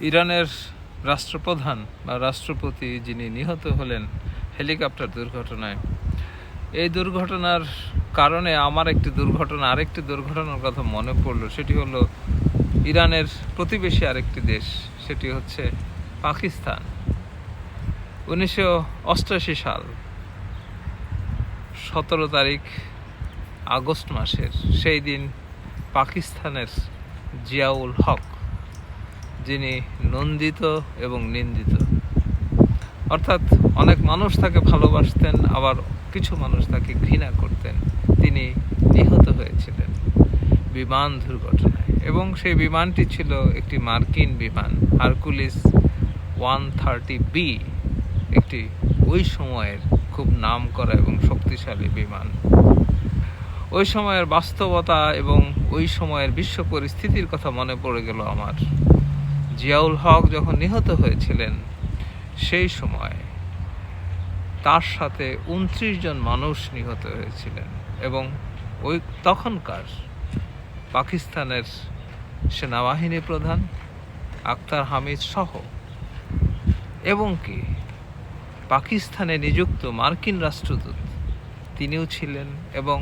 ইরানের রাষ্ট্রপ্রধান বা রাষ্ট্রপতি যিনি নিহত হলেন হেলিকপ্টার দুর্ঘটনায়। এই দুর্ঘটনার কারণে আমার একটি দুর্ঘটনা, আরেকটি দুর্ঘটনার কথা মনে পড়ল। সেটি হলো ইরানের প্রতিবেশী আরেকটি দেশ, সেটি হচ্ছে পাকিস্তান। উনিশশো অষ্টাশি সাল, সতেরো তারিখ, আগস্ট মাসের সেই দিন পাকিস্তানের জিয়াউল হক যিনি নন্দিত এবং নিন্দিত। অর্থাৎ অনেক মানুষ তাকে ভালোবাসতেন, আবার কিছু মানুষ তাকে ঘৃণা করতেন। তিনি নিহত হয়েছিলেন বিমান দুর্ঘটনায়। এবং সেই বিমানটি ছিল একটি মার্কিন বিমান, হারকুলিস ওয়ান থার্টি বি, একটি ওই সময়ের খুব নামকরা এবং শক্তিশালী বিমান। ওই সময়ের বাস্তবতা এবং ওই সময়ের বিশ্ব পরিস্থিতির কথা মনে পড়ে গেল আমার। জিয়াউল হক যখন নিহত হয়েছিলেন, সেই সময় তার সাথে উনত্রিশ জন মানুষ নিহত হয়েছিলেন এবং ওই তখনকার পাকিস্তানের সেনাবাহিনী প্রধান আক্তার হামিদ সহ এবং কি পাকিস্তানে নিযুক্ত মার্কিন রাষ্ট্রদূত তিনিও ছিলেন এবং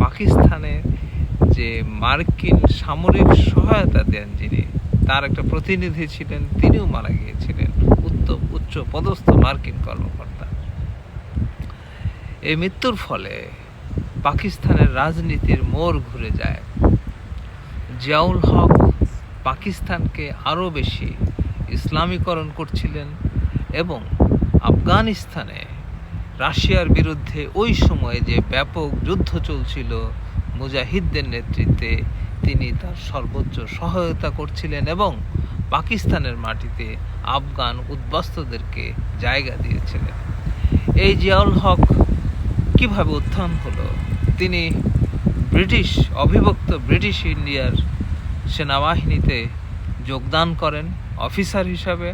পাকিস্তানে যে মার্কিন সামরিক সহায়তা দেন যিনি তার একটা প্রতিনিধি ছিলেন, তিনিও মারা গিয়েছিলেন উচ্চ উচ্চ পদস্থ মার্কিন কর্মকর্তা। এই মৃত্যুর ফলে পাকিস্তানের রাজনীতির মোড় ঘুরে যায়। জিয়াউল হক পাকিস্তানকে আরও বেশি ইসলামীকরণ করছিলেন এবং আফগানিস্তানে রাশিয়ার বিরুদ্ধে ওই সময়ে যে ব্যাপক যুদ্ধ চলছিল, মুজাহিদদের নেতৃত্বে তিনি তার সর্বোচ্চ সহায়তা করছিলেন এবং পাকিস্তানের মাটিতে আফগান উদ্বাস্তুদেরকে জায়গা দিয়েছিলেন। এই জিয়াউল হক কীভাবে উত্থান হলো? তিনি ব্রিটিশ অবিভক্ত ব্রিটিশ ইন্ডিয়ার সেনাবাহিনীতে যোগদান করেন অফিসার হিসাবে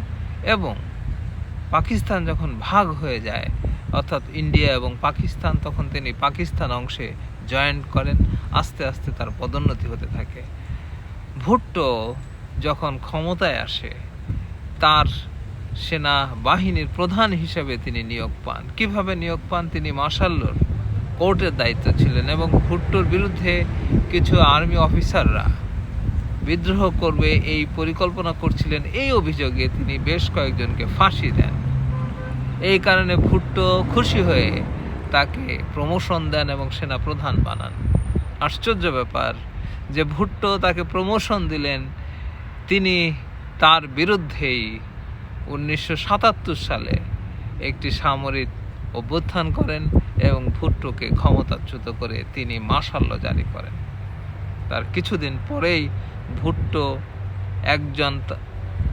এবং পাকিস্তান যখন ভাগ হয়ে যায়, অর্থাৎ ইন্ডিয়া এবং পাকিস্তান, তখন তিনি পাকিস্তান অংশে জয়েন করেন, আস্তে আস্তে তার পদোন্নতি হতে থাকে। ভুট্টো যখন ক্ষমতায় আসে, তার সেনা বাহিনীর প্রধান হিসেবে তিনি নিয়োগ পান। কীভাবে নিয়োগ পান? তিনি মার্শাল্লোর কোর্টের দায়িত্ব ছিলেন এবং ভুট্টোর বিরুদ্ধে কিছু আর্মি অফিসাররা বিদ্রোহ করবে এই পরিকল্পনা করছিলেন। এই অভিযোগে তিনি বেশ কয়েকজনকে ফাঁসি দেন। এই কারণে ভুট্টো খুশি হয়ে তাকে প্রমোশন দেন এবং সেনা প্রধান বানান। আশ্চর্য ব্যাপার যে ভুট্টো তাকে প্রমোশন দিলেন, তিনি তার বিরুদ্ধেই উনিশশো সাতাত্তর সালে একটি সামরিক অভ্যুত্থান করেন এবং ভুট্টোকে ক্ষমতাচ্যুত করে তিনি মার্শাল্য জারি করেন। তার কিছুদিন পরেই ভুট্টো একজন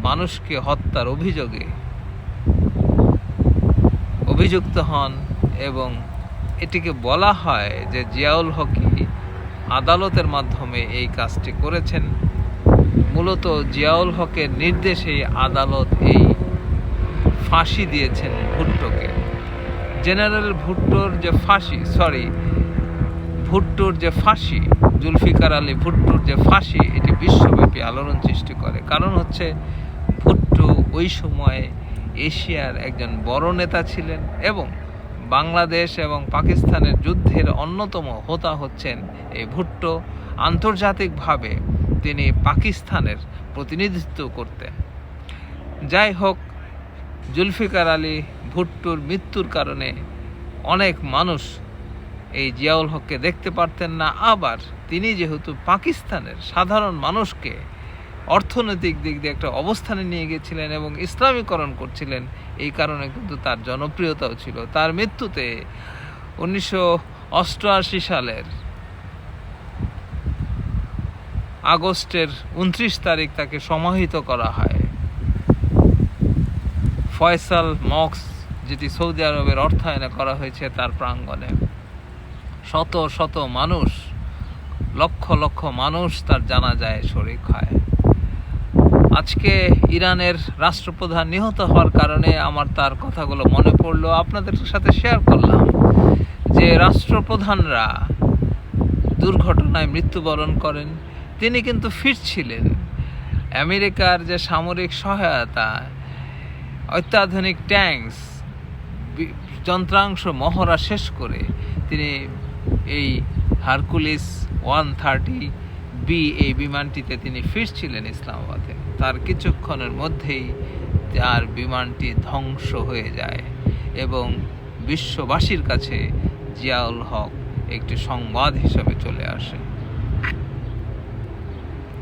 মানুষকে হত্যার অভিযোগে অভিযুক্ত হন। এবং এটিকে বলা হয় যে জিয়াউল হকি আদালতের মাধ্যমে এই কাজটি করেছেন। মূলত জিয়াউল হকের নির্দেশেই আদালত এই ফাঁসি দিয়েছেন ভুট্টোকে। জেনারেল ভুট্টোর যে ফাঁসি, সরি, ভুট্টোর যে ফাঁসি, জুলফিকার আলী ভুট্টোর যে ফাঁসি, এটি বিশ্বব্যাপী আলোড়ন সৃষ্টি করে। কারণ হচ্ছে, ভুট্টো ওই সময়ে এশিয়ার একজন বড় নেতা ছিলেন এবং বাংলাদেশ এবং পাকিস্তানের যুদ্ধের অন্যতম হোতা হচ্ছেন এই ভুট্টো। আন্তর্জাতিকভাবে তিনি পাকিস্তানের প্রতিনিধিত্ব করতেন। যাই হোক, জুলফিকার আলী ভুট্টোর মৃত্যুর কারণে অনেক মানুষ এই জিয়াউল হককে দেখতে পারতেন না। আবার তিনি যেহেতু পাকিস্তানের সাধারণ মানুষকে অর্থনৈতিক দিক দিয়ে একটা অবস্থানে নিয়ে গেছিলেন এবং ইসলামীকরণ করছিলেন। এই কারণে কিন্তু তার জনপ্রিয়তাও ছিল। তার মৃত্যুতে উনিশশো অষ্টআশি সালের আগস্টের উনত্রিশ তারিখ তাকে সমাহিত করা হয়। ফয়সাল মক্স, যেটি সৌদি আরবের অর্থায়নে করা হয়েছে তার প্রাঙ্গণে। শত শত মানুষ, লক্ষ লক্ষ মানুষ তার জানা যায় শরিক হয়। আজকে ইরানের রাষ্ট্রপ্রধান নিহত হওয়ার কারণে আমার তার কথাগুলো মনে পড়ল। আপনাদের সাথে শেয়ার করলাম যে রাষ্ট্রপ্রধানরা দুর্ঘটনায় মৃত্যুবরণ করেন। তিনি কিন্তু ফিরছিলেন। আমেরিকার যে সামরিক সহায়তা, অত্যাধুনিক ট্যাঙ্কস যন্ত্রাংশ, মহড়া শেষ করে তিনি এই হারকুলিস ওয়ান থার্টি বি এই বিমানটিতে তিনি ফিরছিলেন ইসলামাবাদে। তার কিছুক্ষণের মধ্যেই তার বিমানটি ধ্বংস হয়ে যায় এবং বিশ্ববাসীর কাছে জিয়াউল হক একটি সংবাদ হিসাবে চলে আসে।